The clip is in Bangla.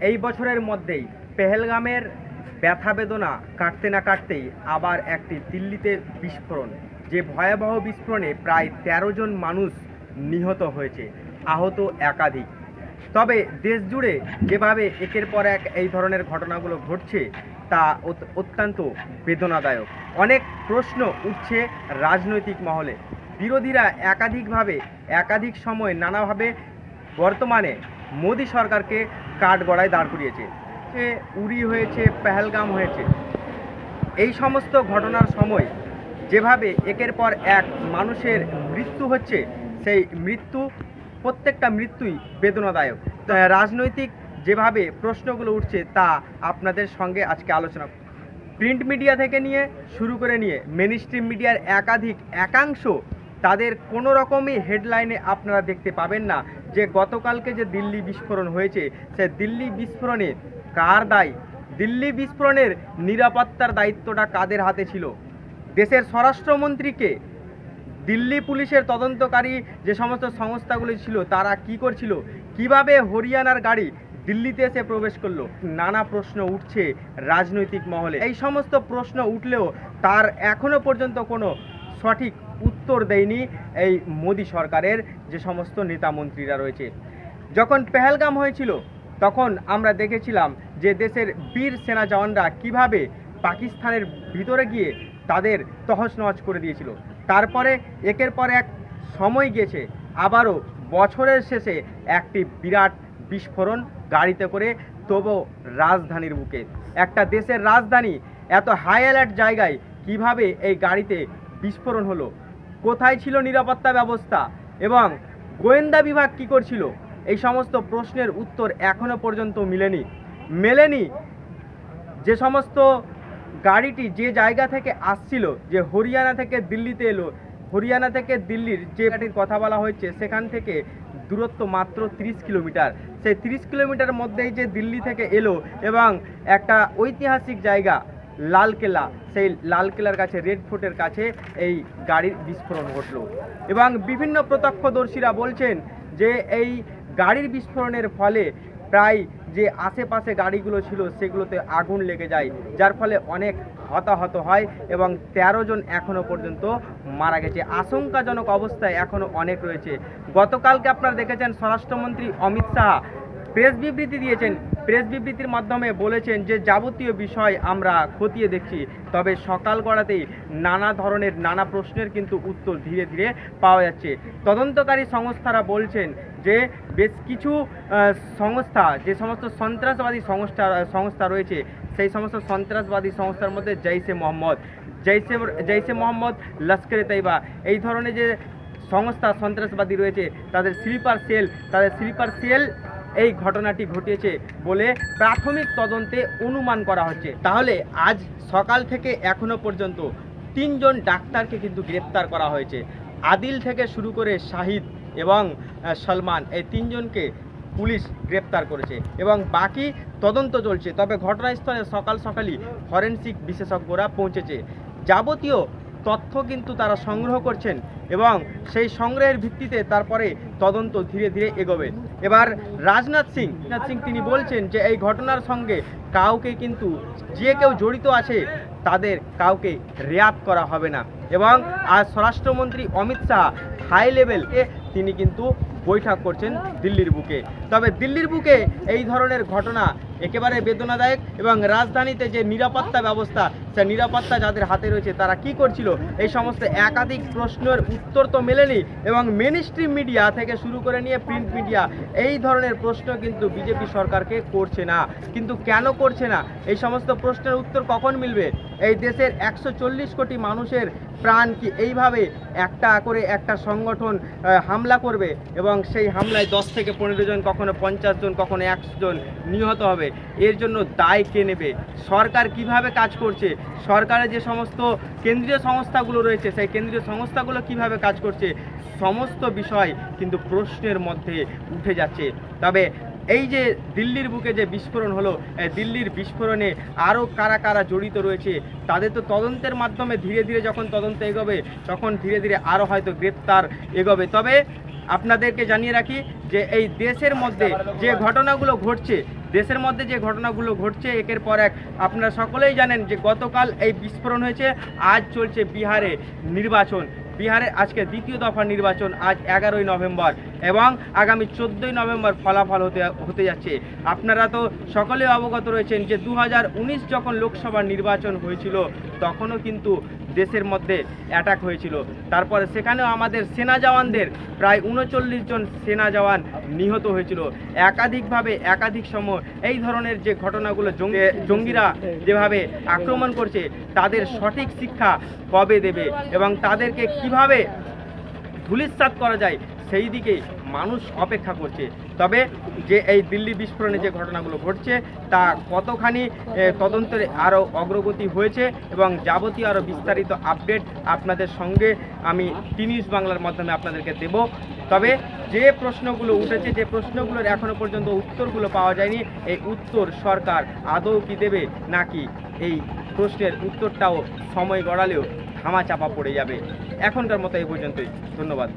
এই বছরের মধ্যেই পেহেলগামের ব্যথা বেদনা কাটতে না কাটতেই আবার একটি দিল্লিতে বিস্ফোরণ, যে ভয়াবহ বিস্ফোরণে প্রায় তেরো জন মানুষ নিহত হয়েছে, আহত একাধিক। তবে দেশ জুড়ে যেভাবে একের পর এক এই ধরনের ঘটনাগুলো ঘটছে, তা অত্যন্ত বেদনাদায়ক। অনেক প্রশ্ন উঠছে রাজনৈতিক মহলে। বিরোধীরা একাধিকভাবে, একাধিক সময় নানাভাবে বর্তমানে মোদী সরকারকে কাঠগড়ায় দাঁড় করিয়েছে। উরি হয়েছে, পেহেলগাম হয়েছে। এই সমস্ত ঘটনার সময় যেভাবে একের পর এক মানুষের মৃত্যু হচ্ছে, সেই মৃত্যু, প্রত্যেকটা মৃত্যুই বেদনাদায়ক। রাজনৈতিক যেভাবে প্রশ্নগুলো উঠছে তা আপনাদের সঙ্গে আজকে আলোচনা প্রিন্ট মিডিয়া থেকে নিয়ে শুরু করে নিয়ে মেন মিডিয়ার একাধিক একাংশ তাদের কোনো রকমই হেডলাইনে আপনারা দেখতে পাবেন না। যে গতকালকে যে দিল্লি বিস্ফোরণ হয়েছে সে দিল্লি বিস্ফোরণে কার দায়? দিল্লি বিস্ফোরণের নিরাপত্তার দায়িত্বটা কাদের হাতে ছিল? দেশের স্বরাষ্ট্রমন্ত্রীকে দিল্লি পুলিশের তদন্তকারী যে সমস্ত সংস্থাগুলি ছিল, তারা কি করছিল? কীভাবে হরিয়ানার গাড়ি দিল্লিতে এসে প্রবেশ করল? নানা প্রশ্ন উঠছে রাজনৈতিক মহলে। এই সমস্ত প্রশ্ন উঠলেও তার এখনও পর্যন্ত কোনো সঠিক উত্তর দেয়নি এই মোদী সরকারের যে সমস্ত নেতা মন্ত্রীরা রয়েছে। যখন পেহেলগাম হয়েছিল, তখন আমরা দেখেছিলাম যে দেশের বীর সেনা জওয়ানরা কীভাবে পাকিস্তানের ভিতরে গিয়ে তাদের তহস নহস করে দিয়েছিল। তারপরে একের পর এক সময় গিয়েছে, আবারও বছরের শেষে একটি বিরাট বিস্ফোরণ গাড়িতে করে, তবু রাজধানীর বুকে। একটা দেশের রাজধানী এত হাই অ্যালার্ট জায়গায় কীভাবে এই গাড়িতে বিস্ফোরণ হলো? কোথায় ছিল নিরাপত্তা ব্যবস্থা এবং গোয়েন্দা বিভাগ কি করছিল? এই সমস্ত প্রশ্নের উত্তর এখনও পর্যন্ত মিলেনি। মেলেনি যে সমস্ত গাড়িটি যে জায়গা থেকে আসছিল, যে হরিয়ানা থেকে দিল্লিতে এলো, হরিয়ানা থেকে দিল্লির যে গাড়ির কথা বলা হয়েছে, সেখান থেকে দূরত্ব মাত্র 30 কিলোমিটার। সেই 30 কিলোমিটার মধ্যেই যে দিল্লি থেকে এলো এবং একটা ঐতিহাসিক জায়গা লালকেল্লা, সেই লালকেল্লার কাছে, রেড ফোর্টের কাছে এই গাড়ির বিস্ফোরণ ঘটলো। এবং বিভিন্ন প্রত্যক্ষদর্শীরা বলছেন যে এই গাড়ির বিস্ফোরণের ফলে প্রায় যে আশেপাশে গাড়িগুলো ছিল, সেগুলোতে আগুন লেগে যায়, যার ফলে অনেক হতাহত হয় এবং তেরো জন এখনও পর্যন্ত মারা গেছে। আশঙ্কাজনক অবস্থায় এখনও অনেক রয়েছে। গতকালকে আপনারা দেখেছেন, স্বরাষ্ট্রমন্ত্রী অমিত শাহ প্রেস বিবৃতি দিয়েছেন। প্রেস বিবৃতির মাধ্যমে বলেছেন যে, যাবতীয় বিষয় আমরা খতিয়ে দেখছি। তবে সকাল গড়াতেই নানা ধরনের নানা প্রশ্নের কিন্তু উত্তর ধীরে ধীরে পাওয়া যাচ্ছে। তদন্তকারী সংস্থারা বলছেন যে, বেশ কিছু সংস্থা, যে সমস্ত সন্ত্রাসবাদী সংস্থা সংস্থা রয়েছে, সেই সমস্ত সন্ত্রাসবাদী সংস্থার মধ্যে জৈশে মোহাম্মদ জৈশে জৈশে মোহাম্মদ, লস্করে তাইবা, এই ধরনের যে সংস্থা সন্ত্রাসবাদী রয়েছে, তাদের স্লিপার সেল, তাদের স্লিপার সেল এই ঘটনাটি ঘটিয়েছে বলে প্রাথমিক তদন্তে অনুমান করা হচ্ছে। তাহলে আজ সকাল থেকে এখনও পর্যন্ত তিনজন ডাক্তারকে কিন্তু গ্রেপ্তার করা হয়েছে। আদিল থেকে শুরু করে শাহিদ এবং সলমান এই তিনজনকে পুলিশ গ্রেপ্তার করেছে এবং বাকি তদন্ত চলছে। তবে ঘটনাস্থলে সকাল সকালই ফরেনসিক বিশেষজ্ঞরা পৌঁছেছে। যাবতীয় তথ্য কিন্তু তারা সংগ্রহ করছেন এবং সেই সংগ্রহের ভিত্তিতে তারপরে তদন্ত ধীরে ধীরে এগোবে। এবার রাজনাথ সিং রাজনাথ সিং তিনি বলছেন যে এই ঘটনার সঙ্গে কাউকে কিন্তু যে কেউ জড়িত আছে, তাদের কাউকে রেয়াত করা হবে না। এবং আজ স্বরাষ্ট্রমন্ত্রী অমিত শাহ হাই লেভেলে তিনি কিন্তু বৈঠক করছেন দিল্লির বুকে। তবে দিল্লির বুকে এই ধরনের ঘটনা একেবারে বেদনাদায়ক এবং রাজধানীতে যে নিরাপত্তা ব্যবস্থা, সে নিরাপত্তা যাদের হাতে রয়েছে, তারা কি করছিল? এই সমস্ত একাধিক প্রশ্নের উত্তর তো মেলেনি এবং মেন মিডিয়া থেকে শুরু করে নিয়ে প্রিন্ট মিডিয়া এই ধরনের প্রশ্ন কিন্তু বিজেপি সরকারকে করছে না। কিন্তু কেন করছে না? এই সমস্ত প্রশ্নের উত্তর কখন মিলবে? এই দেশের একশো চল্লিশ কোটি মানুষের প্রাণ কি এইভাবে একটা করে একটা সংগঠন হামলা করবে? এবং সেই হামলায় দশ থেকে পনেরো জন, কখনো পঞ্চাশ জন, কখনো একশো জন নিহত হবে। এর জন্য দায় কে নেবে? সরকার কীভাবে কাজ করছে? সরকারের যে সমস্ত কেন্দ্রীয় সংস্থাগুলো রয়েছে, সেই কেন্দ্রীয় সংস্থাগুলো কীভাবে কাজ করছে, সমস্ত বিষয় কিন্তু প্রশ্নের মধ্যে উঠে যাচ্ছে। তবে এই যে দিল্লির বুকে যে বিস্ফোরণ হলো দিল্লির বিস্ফোরণে আরও কারা কারা জড়িত রয়েছে, তাদের তো তদন্তের মাধ্যমে ধীরে ধীরে যখন তদন্ত এগোবে, তখন ধীরে ধীরে আরও হয়তো গ্রেপ্তার এগোবে। তবে আপনাদেরকে জানিয়ে রাখি যে এই দেশের মধ্যে যে ঘটনাগুলো ঘটছে, দেশের মধ্যে যে ঘটনাগুলো ঘটছে, একের পর এক আপনারা সকলেই জানেন যে গতকাল এই বিস্ফোরণ হয়েছে, আজ চলছে বিহারে নির্বাচন। বিহারে আজকে দ্বিতীয় দফা নির্বাচন, আজ এগারোই নভেম্বর এবং আগামী চোদ্দোই নভেম্বর ফলাফল হতে হতে যাচ্ছে। আপনারা তো সকলে অবগত রয়েছেন যে দু হাজার উনিশ যখন লোকসভা নির্বাচন হয়েছিল, তখনও কিন্তু দেশের মধ্যে অ্যাটাক হয়েছিল। তারপরে সেখানেও আমাদের সেনা জওয়ানদের প্রায় উনচল্লিশ জন সেনা জওয়ান নিহত হয়েছিল। একাধিকভাবে একাধিক সময় এই ধরনের যে ঘটনাগুলো জঙ্গি জঙ্গিরা যেভাবে আক্রমণ করছে, তাদের সঠিক শিক্ষা কবে দেবে এবং তাদেরকে কীভাবে ধুলিস্বাত করা যায়, সেই দিকে মানুষ অপেক্ষা করছে। তবে যে এই দিল্লি বিস্ফোরণে যে ঘটনাগুলো ঘটছে, তা কতখানি তদন্তের আরও অগ্রগতি হয়েছে এবং যাবতীয় আরও বিস্তারিত আপডেট আপনাদের সঙ্গে আমি টি নিউজ বাংলার মাধ্যমে আপনাদেরকে দেব। তবে যে প্রশ্নগুলো উঠেছে, যে প্রশ্নগুলোর এখনও পর্যন্ত উত্তরগুলো পাওয়া যায়নি, এই উত্তর সরকার আদৌ কি দেবে নাকি এই প্রশ্নের উত্তরটাও সময় গড়ালেও ধামা চাপা পড়ে যাবে। এখনকার মতো এই পর্যন্তই। ধন্যবাদ।